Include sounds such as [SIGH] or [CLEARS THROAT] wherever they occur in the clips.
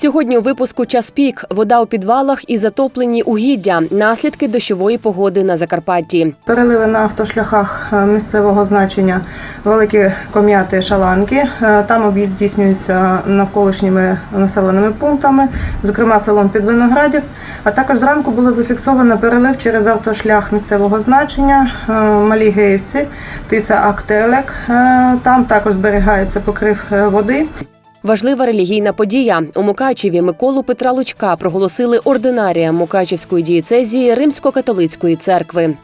Сьогодні у випуску час пік, вода у підвалах і затоплені угіддя, наслідки дощової погоди на Закарпатті. Переливи на автошляхах е, місцевого значення великі ком'яти шаланки. Е, Там об'їзд здійснюється навколишніми населеними пунктами, зокрема селом Підвиноградів. А також зранку було зафіксовано перелив через автошлях місцевого значення е, Малі Геївці, Тиса Актелек. Там також зберігається покрив води. Важлива релігійна подія у Мукачеві Миколу Петра Лучка проголосили ординарієм Мукачевської дієцезії Римсько-католицької церкви.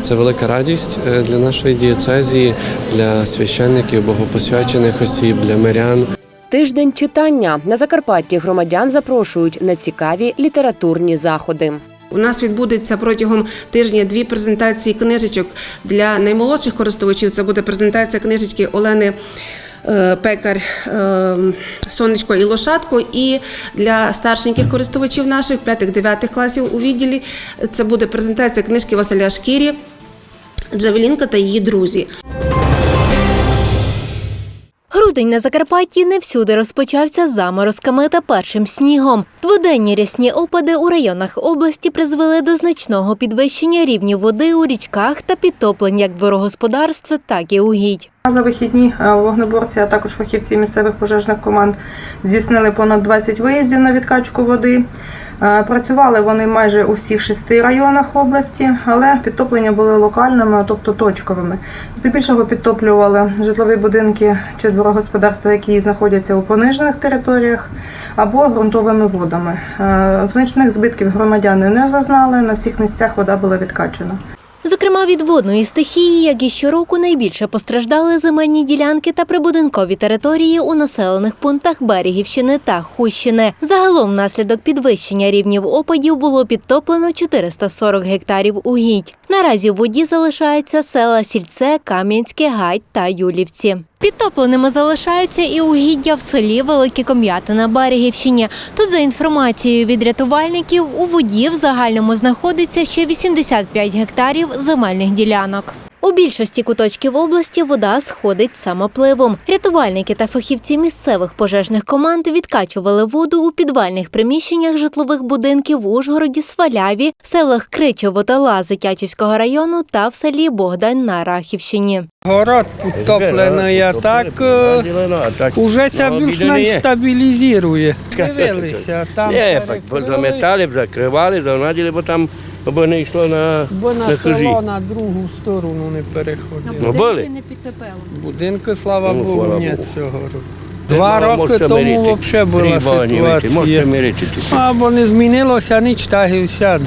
Це велика радість е, для нашої дієцезії, для священників, богопосвячених осіб, для мирян. Тиждень читання на Закарпатті громадян запрошують на цікаві літературні заходи. У нас відбудеться протягом тижня дві презентації книжечок для наймолодших користувачів. Це буде презентація книжечки Олени. Е, Пекар е, сонечко і лошадку. і для старшеньких користувачів наших 5-9 класів у відділі це буде презентація книжки Василя Шкірі Джавелінка та її друзі. Грудень на Закарпатті не всюди розпочався заморозками та першим снігом. Дводенні рясні опади у районах області призвели до значного підвищення рівнів води у річках та підтоплень як дворогосподарства, так і угідь. За вихідні вогнеборці, а також фахівці місцевих пожежних команд здійснили понад 20 виїздів на відкачку води. Е, Працювали вони майже у всіх шести районах області, але підтоплення були локальними, тобто точковими. Здебільшого підтоплювали житлові будинки чи дворогосподарства, які знаходяться у понижених територіях, або ґрунтовими водами. Е, Значних збитків громадяни не зазнали. На всіх місцях вода була відкачена. Зокрема, від водної стихії, як і щороку, найбільше постраждали земельні ділянки та прибудинкові території у населених пунктах Берегівщини та Хущини. Загалом, внаслідок підвищення рівнів опадів було підтоплено 440 гектарів угідь. Наразі в воді залишаються села Сільце, Кам'янське, Гайд та Юлівці. Підтопленими залишаються і угіддя в селі Великі Ком'яти на Берегівщині. Тут, за інформацією від рятувальників, у воді в загальному знаходиться ще 85 гектарів земельних ділянок. У більшості куточків області вода сходить самопливом. Рятувальники та фахівці місцевих пожежних команд відкачували воду у підвальних приміщеннях житлових будинків в Ужгороді, Сваляві, селах Кричево та Лази Тячівського району та в селі Богдан на Рахівщині. Город підтоплений, а так е, уже це більш-менш стабілізує. Дивилися, там Ні, заметали, закривали, загнаділи, бо там бо не йшла на, бо на на хижі. село на другу сторону не переходили. не були. Будинки, слава Ну, Богу, ні Богу. цього року. Два роки тому взагалі була Можете ситуація. мірити. Або не змінилося ніч, так і все.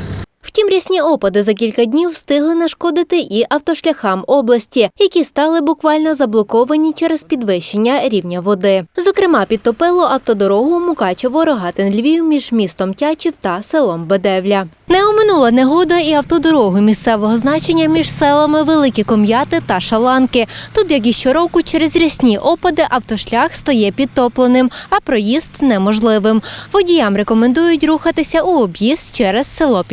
Втім, рясні опади за кілька днів встигли нашкодити і автошляхам області, які стали буквально заблоковані через підвищення рівня води. Зокрема, підтопило автодорогу Мукачево рогатин Львів між містом Тячів та селом Бедевля. Не оминула негода і автодорогу місцевого значення між селами Великі Ком'яти та Шаланки. Тут, як і щороку, через рясні опади автошлях стає підтопленим, а проїзд неможливим. Водіям рекомендують рухатися у об'їзд через село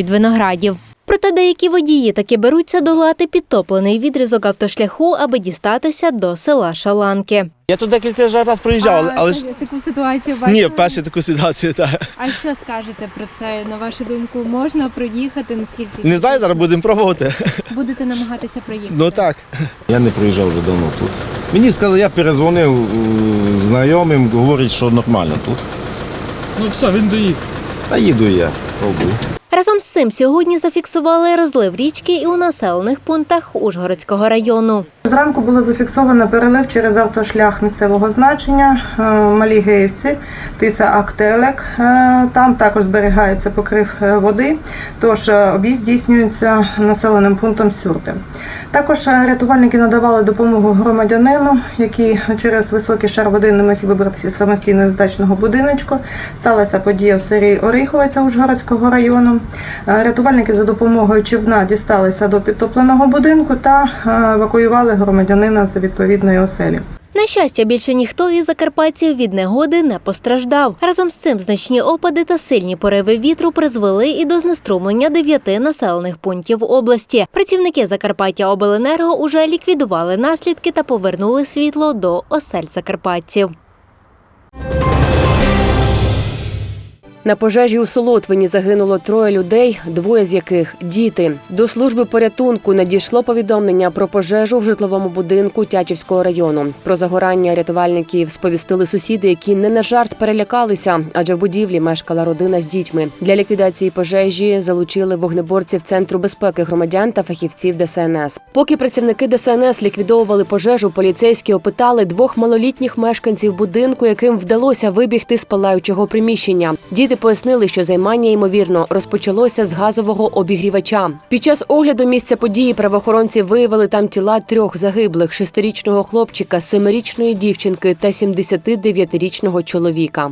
Підвиноградів. Проте деякі водії таки беруться долати підтоплений відрізок автошляху, аби дістатися до села Шаланки. Я тут декілька ж раз проїжджав, але, але ж таку ситуацію бачили? ні, першу таку ситуацію, так. А що скажете про це? На вашу думку, можна проїхати? Наскільки Не знаю, зараз будемо пробувати. будете намагатися проїхати? Ну так. Я не приїжджав вже давно тут. Мені сказали, я перезвонив е, знайомим, говорять, що нормально тут. Ну все, він доїхав. Та їду я, пробую. Разом з цим сьогодні зафіксували розлив річки і у населених пунктах Ужгородського району. Зранку було зафіксовано перелив через автошлях місцевого значення е, Малі Геївці, Тиса Актелек. Е, Там також зберігається покрив е, води, тож об'їзд здійснюється населеним пунктом Сюрти. Також рятувальники надавали допомогу громадянину, який через високий шар води не міг вибратися самостійно з дачного будиночку. Сталася подія в селі Оріховиця Ужгородського району. Рятувальники за допомогою човна дісталися до підтопленого будинку та е, громадянина за відповідної оселі. На щастя, більше ніхто із закарпатців від негоди не постраждав. Разом з цим значні опади та сильні пориви вітру призвели і до знеструмлення дев'яти населених пунктів області. Працівники Закарпаття Обленерго уже ліквідували наслідки та повернули світло до осель закарпатців. На пожежі у Солотвині загинуло троє людей, двоє з яких діти. До служби порятунку надійшло повідомлення про пожежу в житловому будинку Тячівського району. Про загорання рятувальників сповістили сусіди, які не на жарт перелякалися, адже в будівлі мешкала родина з дітьми. Для ліквідації пожежі залучили вогнеборців центру безпеки громадян та фахівців ДСНС. Поки працівники ДСНС ліквідовували пожежу, поліцейські опитали двох малолітніх мешканців будинку, яким вдалося вибігти з палаючого приміщення. Діти пояснили, що займання ймовірно розпочалося з газового обігрівача. Під час огляду місця події правоохоронці виявили там тіла трьох загиблих: шестирічного хлопчика, семирічної дівчинки та 79-річного чоловіка.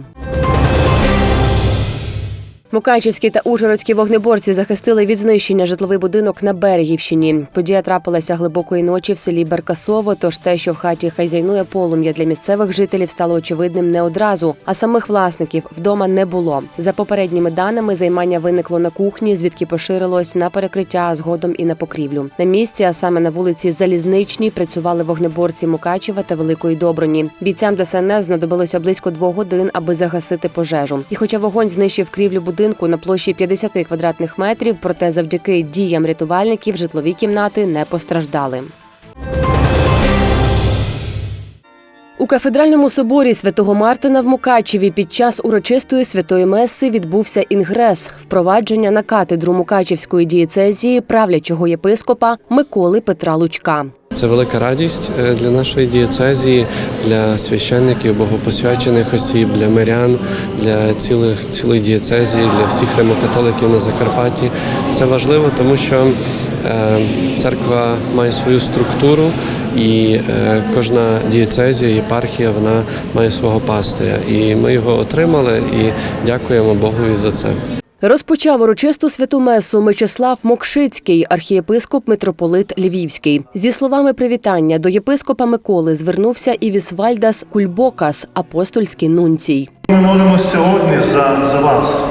Мукачівські та Ужгородські вогнеборці захистили від знищення житловий будинок на Берегівщині. Подія трапилася глибокої ночі в селі Беркасово. Тож те, що в хаті хазяйнує полум'я для місцевих жителів, стало очевидним не одразу. А самих власників вдома не було. За попередніми даними, займання виникло на кухні, звідки поширилось на перекриття, а згодом і на покрівлю. На місці, а саме на вулиці Залізничній, працювали вогнеборці Мукачева та Великої Доброні. Бійцям ДСНС знадобилося близько двох годин, аби загасити пожежу. І хоча вогонь знищив крівлю будинку на площі 50 квадратних метрів, проте завдяки діям рятувальників житлові кімнати не постраждали. У кафедральному соборі святого Мартина в Мукачеві під час урочистої святої меси відбувся інгрес впровадження на катедру Мукачівської дієцезії правлячого єпископа Миколи Петра Лучка. Це велика радість е, для нашої дієцезії, для священників, богопосвячених осіб, для мирян, для цілих цілої дієцезії, для всіх римокатоликів на Закарпатті. Це важливо, тому що е, церква має свою структуру, і е, кожна дієцезія, єпархія, вона має свого пастиря. І ми його отримали і дякуємо Богові за це. Розпочав урочисту святу месу Мечислав Мокшицький, архієпископ митрополит Львівський. Зі словами привітання до єпископа Миколи звернувся і Вісвальдас Кульбокас, апостольський нунцій. Ми молимо сьогодні за, за вас.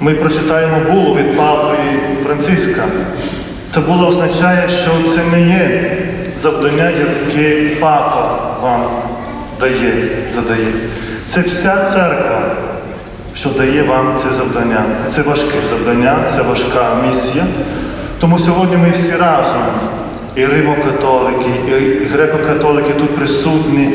Ми прочитаємо булу від Папи Франциска. Це було означає, що це не є завдання, яке папа вам дає, задає. Це вся церква, що дає вам це завдання. Це важке завдання, це важка місія. Тому сьогодні ми всі разом, і римокатолики, і греко-католики тут присутні,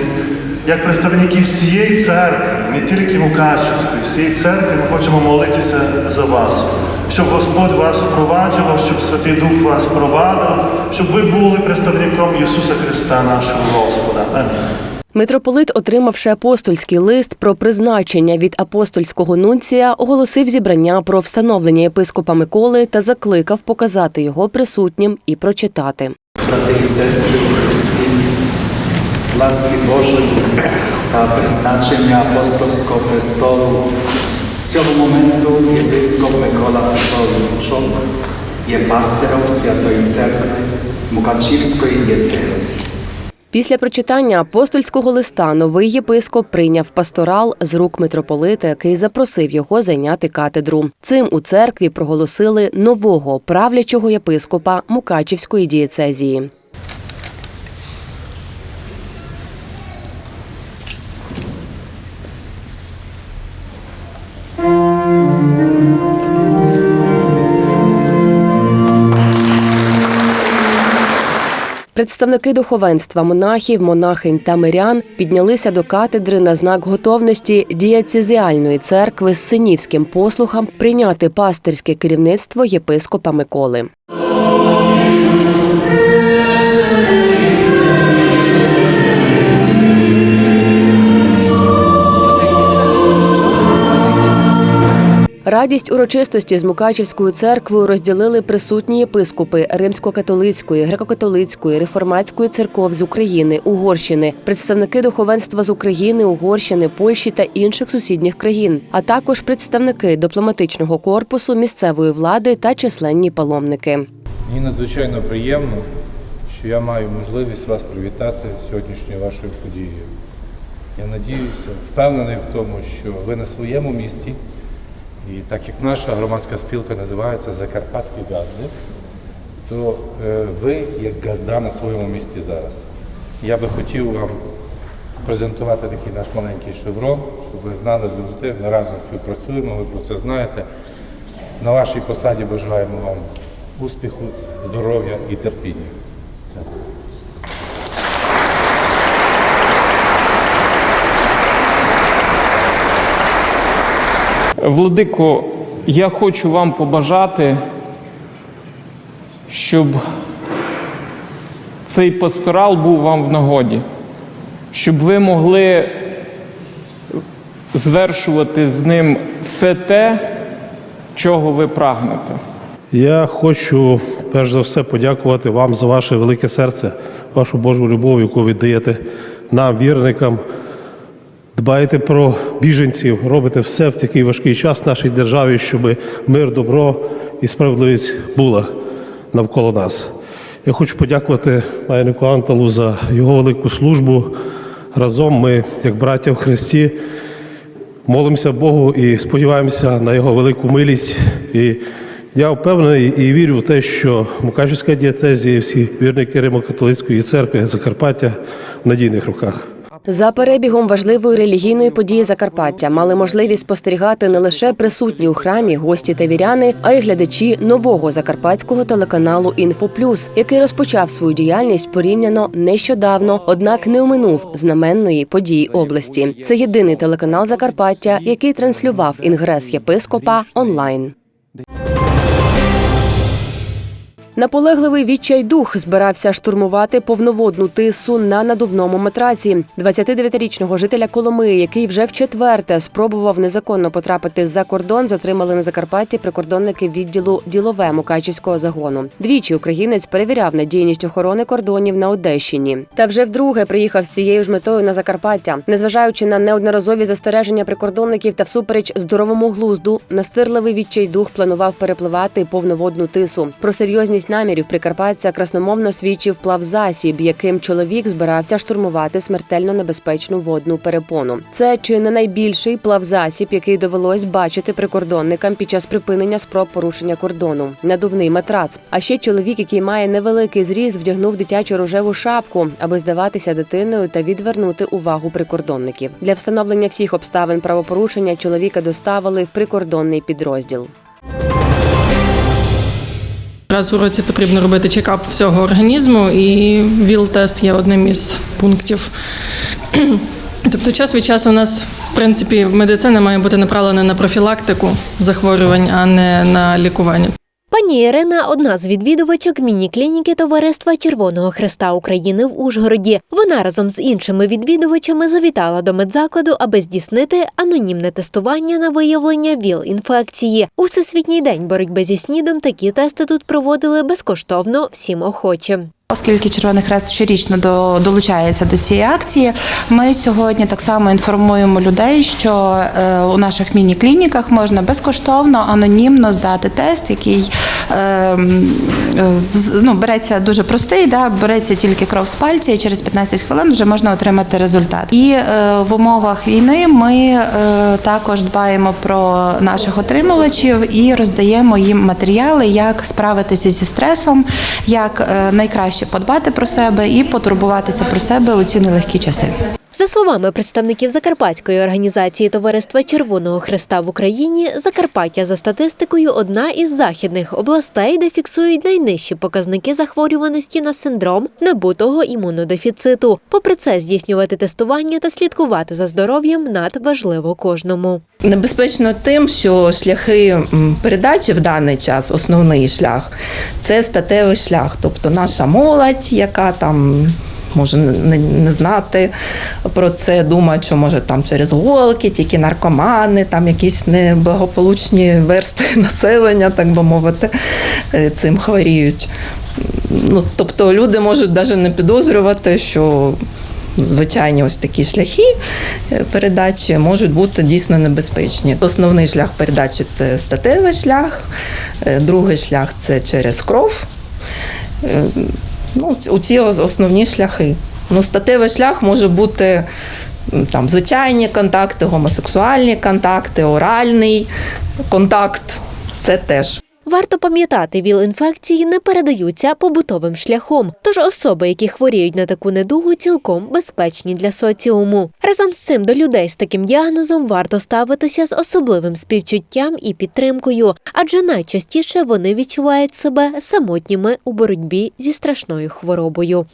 як представники всієї церкви, не тільки Мукачівської, всієї церкви, ми хочемо молитися за вас, щоб Господь вас впроваджував, щоб Святий Дух вас провадив, щоб ви були представником Ісуса Христа, нашого Господа. Амінь. Митрополит, отримавши апостольський лист про призначення від апостольського нунція, оголосив зібрання про встановлення єпископа Миколи та закликав показати його присутнім і прочитати. брати і сестри Христі, з ласки Божої та призначення апостольського престолу з цього моменту єпископ Микола Петровичок є пастиром Святої Церкви Мукачівської дієцезії. Після прочитання апостольського листа новий єпископ прийняв пасторал з рук митрополита, який запросив його зайняти катедру. Цим у церкві проголосили нового правлячого єпископа Мукачівської дієцезії. Представники духовенства, монахів, монахинь та мирян піднялися до катедри на знак готовності дієцезіальної церкви з синівським послухом прийняти пастирське керівництво єпископа Миколи. Радість урочистості з Мукачівською церквою розділили присутні єпископи Римсько-католицької, греко-католицької, реформатської церков з України, Угорщини, представники духовенства з України, Угорщини, Польщі та інших сусідніх країн, а також представники дипломатичного корпусу, місцевої влади та численні паломники. Мені надзвичайно приємно, що я маю можливість вас привітати сьогоднішньою вашою подією. Я надіюся, впевнений в тому, що ви на своєму місці, і так як наша громадська спілка називається Закарпатські газди, то е, ви як газда на своєму місці зараз. Я би хотів вам презентувати такий наш маленький шеврон, щоб ви знали завжди, ми разом співпрацюємо, ви про це знаєте. На вашій посаді бажаємо вам успіху, здоров'я і терпіння. Владико, я хочу вам побажати, щоб цей пасторал був вам в нагоді, щоб ви могли звершувати з ним все те, чого ви прагнете. Я хочу перш за все подякувати вам за ваше велике серце, вашу Божу любов, яку ви даєте нам, вірникам. Дбаєте про біженців, робите все в такий важкий час в нашій державі, щоб мир, добро і справедливість була навколо нас. Я хочу подякувати Майнику Анталу за його велику службу. Разом ми, як браття в Христі, молимося Богу і сподіваємося на його велику милість. І я впевнений і вірю в те, що Мукачівська дієтезія і всі вірники Римо-католицької церкви Закарпаття в надійних руках. За перебігом важливої релігійної події Закарпаття мали можливість спостерігати не лише присутні у храмі гості та віряни, а й глядачі нового закарпатського телеканалу «Інфоплюс», який розпочав свою діяльність порівняно нещодавно, однак не оминув знаменної події області. Це єдиний телеканал Закарпаття, який транслював інгрес єпископа онлайн. Наполегливий відчайдух збирався штурмувати повноводну тису на надувному матраці. 29-річного жителя Коломиї, який вже вчетверте спробував незаконно потрапити за кордон, затримали на Закарпатті прикордонники відділу ділове Мукачівського загону. Двічі українець перевіряв надійність охорони кордонів на Одещині. Та вже вдруге приїхав з цією ж метою на Закарпаття, незважаючи на неодноразові застереження прикордонників та всупереч здоровому глузду, настирливий відчайдух планував перепливати повноводну тису. Про серйозність намірів прикарпатця красномовно свідчив плавзасіб, яким чоловік збирався штурмувати смертельно небезпечну водну перепону. Це чи не найбільший плавзасіб, який довелось бачити прикордонникам під час припинення спроб порушення кордону. Надувний матрац. А ще чоловік, який має невеликий зріст, вдягнув дитячу рожеву шапку, аби здаватися дитиною та відвернути увагу прикордонників. Для встановлення всіх обставин правопорушення чоловіка доставили в прикордонний підрозділ. Раз у році потрібно робити чекап всього організму, і ВІЛ-тест є одним із пунктів. [CLEARS THROAT] Тобто, час від часу у нас, в принципі, медицина має бути направлена на профілактику захворювань, а не на лікування. Пані Ірина одна з відвідувачок міні-клініки Товариства Червоного Хреста України в Ужгороді. Вона разом з іншими відвідувачами завітала до медзакладу, аби здійснити анонімне тестування на виявлення ВІЛ-інфекції. У Всесвітній день боротьби зі снідом такі тести тут проводили безкоштовно всім охочим. Оскільки Червоний Хрест щорічно до, долучається до цієї акції, ми сьогодні так само інформуємо людей, що е, у наших міні-клініках можна безкоштовно, анонімно здати тест, який ну, береться дуже простий, да, береться тільки кров з пальця, і через 15 хвилин вже можна отримати результат. І е, в умовах війни ми е, також дбаємо про наших отримувачів і роздаємо їм матеріали, як справитися зі стресом, як е, найкраще подбати про себе і потурбуватися про себе у ці нелегкі часи. За словами представників Закарпатської організації Товариства Червоного Хреста в Україні, Закарпаття за статистикою одна із західних областей, де фіксують найнижчі показники захворюваності на синдром набутого імунодефіциту. Попри це, здійснювати тестування та слідкувати за здоров'ям надважливо кожному. Небезпечно тим, що шляхи передачі в даний час, основний шлях, це статевий шлях. Тобто наша молодь, яка там може не, не знати про це, думає, що може там через голки, тільки наркомани, там якісь неблагополучні верстви [LAUGHS] населення, так би мовити, е, цим хворіють. Ну, тобто люди можуть навіть не підозрювати, що звичайні ось такі шляхи е, передачі можуть бути дійсно небезпечні. Основний шлях передачі це статевий шлях, е, другий шлях це через кров. Ну, у ці основні шляхи. Ну, статевий шлях може бути там звичайні контакти, гомосексуальні контакти, оральний контакт. Це теж. Варто пам'ятати, ВІЛ-інфекції не передаються побутовим шляхом, тож особи, які хворіють на таку недугу, цілком безпечні для соціуму. Разом з цим до людей з таким діагнозом варто ставитися з особливим співчуттям і підтримкою, адже найчастіше вони відчувають себе самотніми у боротьбі зі страшною хворобою.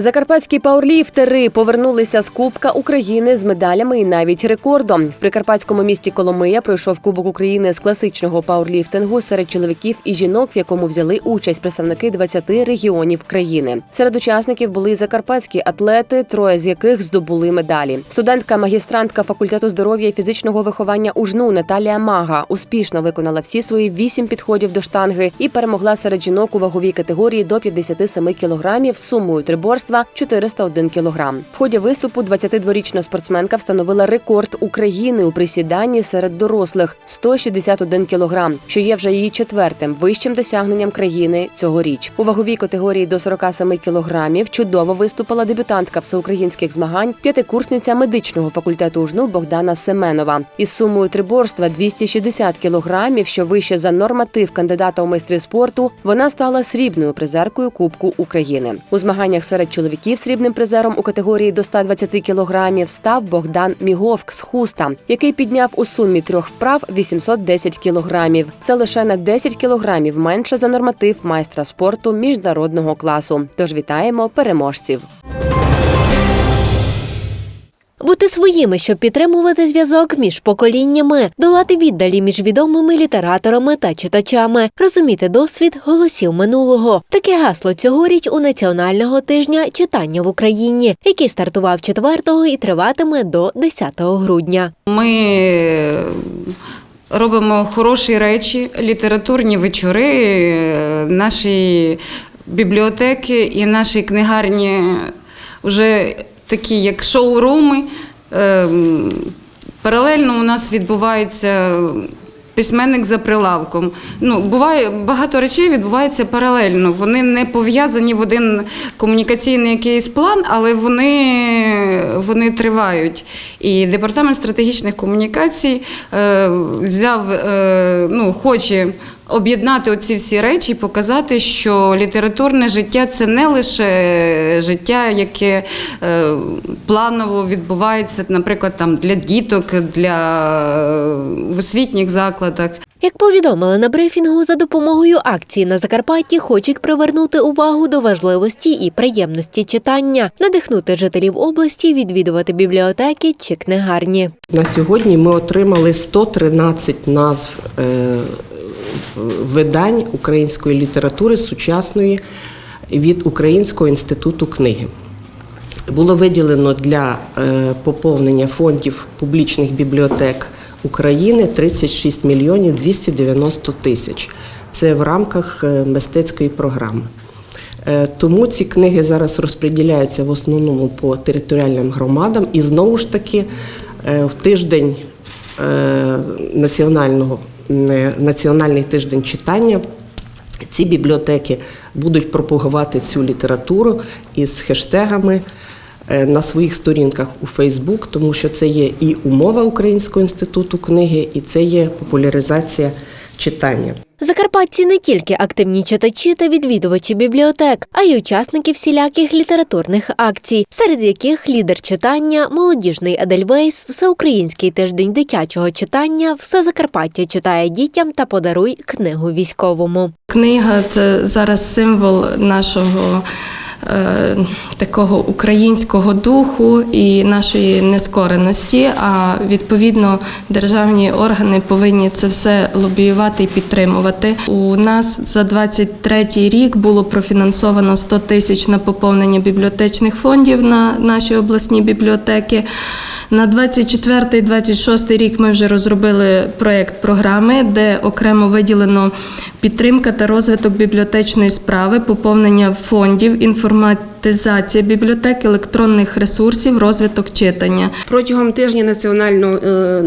Закарпатські пауерліфтери повернулися з Кубка України з медалями і навіть рекордом. В прикарпатському місті Коломия пройшов Кубок України з класичного пауерліфтингу серед чоловіків і жінок, в якому взяли участь представники 20 регіонів країни. Серед учасників були закарпатські атлети, троє з яких здобули медалі. Студентка магістрантка факультету здоров'я і фізичного виховання УЖНУ Наталія Мага успішно виконала всі свої вісім підходів до штанги і перемогла серед жінок у ваговій категорії до 57 кілограмів сумою триборства 401 кілограм. В ході виступу 22-річна спортсменка встановила рекорд України у присіданні серед дорослих 161 кілограм, що є вже її четвертим вищим досягненням країни цьогоріч. У ваговій категорії до 47 кілограмів чудово виступила дебютантка всеукраїнських змагань, п'ятикурсниця медичного факультету УЖНУ Богдана Семенова. Із сумою триборства 260 кілограмів, що вище за норматив кандидата у майстри спорту, вона стала срібною призеркою Кубку України. У змаганнях серед чоловіків срібним призером у категорії до 120 кілограмів став Богдан Міговк з Хуста, який підняв у сумі трьох вправ 810 кілограмів. Це лише на 10 кілограмів менше за норматив майстра спорту міжнародного класу. Тож вітаємо переможців. Бути своїми, щоб підтримувати зв'язок між поколіннями, долати віддалі між відомими літераторами та читачами, розуміти досвід голосів минулого. Таке гасло цьогоріч у національного тижня читання в Україні, який стартував 4-го і триватиме до 10 грудня. Ми робимо хороші речі, літературні вечори, е, наші бібліотеки і наші книгарні вже такі, як шоуруми. Ем, Паралельно у нас відбувається письменник за прилавком. Ну, буває багато речей відбувається паралельно. Вони не пов'язані в один комунікаційний якийсь план, але вони, вони тривають. І департамент стратегічних комунікацій е, взяв, е, ну, хоче. Об'єднати оці всі речі, показати, що літературне життя це не лише життя, яке е, планово відбувається, наприклад, там для діток, для в освітніх закладах. Як повідомили на брифінгу, за допомогою акції на Закарпатті хочуть привернути увагу до важливості і приємності читання, надихнути жителів області відвідувати бібліотеки чи книгарні. На сьогодні ми отримали 113 назв е, видань української літератури сучасної від Українського інституту книги. Було виділено для е, поповнення фондів публічних бібліотек України 36 мільйонів 290 тисяч. Це в рамках е, мистецької програми. Е, Тому ці книги зараз розподіляються в основному по територіальним громадам. І знову ж таки, в тиждень національного національний тиждень читання. Ці бібліотеки будуть пропагувати цю літературу із хештегами е, на своїх сторінках у Фейсбук, тому що це є і умова Українського інституту книги, і це є популяризація читання. Закарпатці не тільки активні читачі та відвідувачі бібліотек, а й учасники всіляких літературних акцій, серед яких лідер читання, молодіжний Едельвейс, всеукраїнський тиждень дитячого читання, все Закарпаття читає дітям та подаруй книгу військовому. Книга це зараз символ нашого е, такого українського духу і нашої нескореності. А відповідно державні органи повинні це все лобіювати і підтримувати. У нас за 23 рік було профінансовано 100 тисяч на поповнення бібліотечних фондів на наші обласні бібліотеки. На 24-26 рік ми вже розробили проєкт програми, де окремо виділено підтримка та розвиток бібліотечної справи, поповнення фондів, інформатизація бібліотек, електронних ресурсів, розвиток читання. Протягом тижня національного, е,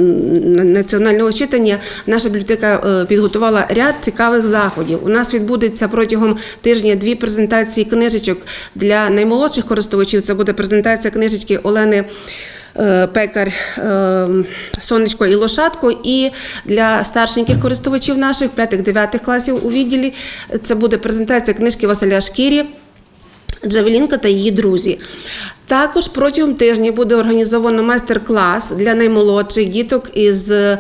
національного читання наша бібліотека е, підготувала ряд цікавих заходів. У нас відбудеться протягом тижня дві презентації книжечок для наймолодших користувачів. Це буде презентація книжечки Олени. Е, пекар е, сонечко і лошадко. І для старшеньких користувачів наших 5-9 класів у відділі це буде презентація книжки Василя Шкірі. Джавелінка та її друзі. Також протягом тижня буде організовано майстер-клас для наймолодших діток. Із е,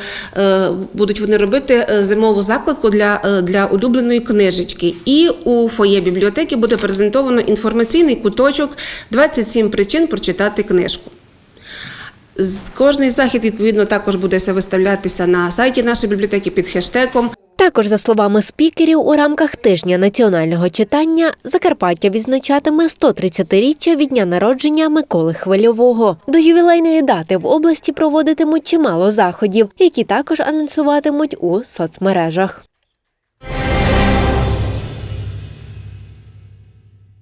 будуть вони робити зимову закладку для, для улюбленої книжечки. І у фоє бібліотеки буде презентовано інформаційний куточок 27 причин прочитати книжку. Кожний захід відповідно також буде виставлятися на сайті нашої бібліотеки під хештегом. Також, за словами спікерів, у рамках тижня національного читання Закарпаття відзначатиме 130-річчя від дня народження Миколи Хвильового. До ювілейної дати в області проводитимуть чимало заходів, які також анонсуватимуть у соцмережах.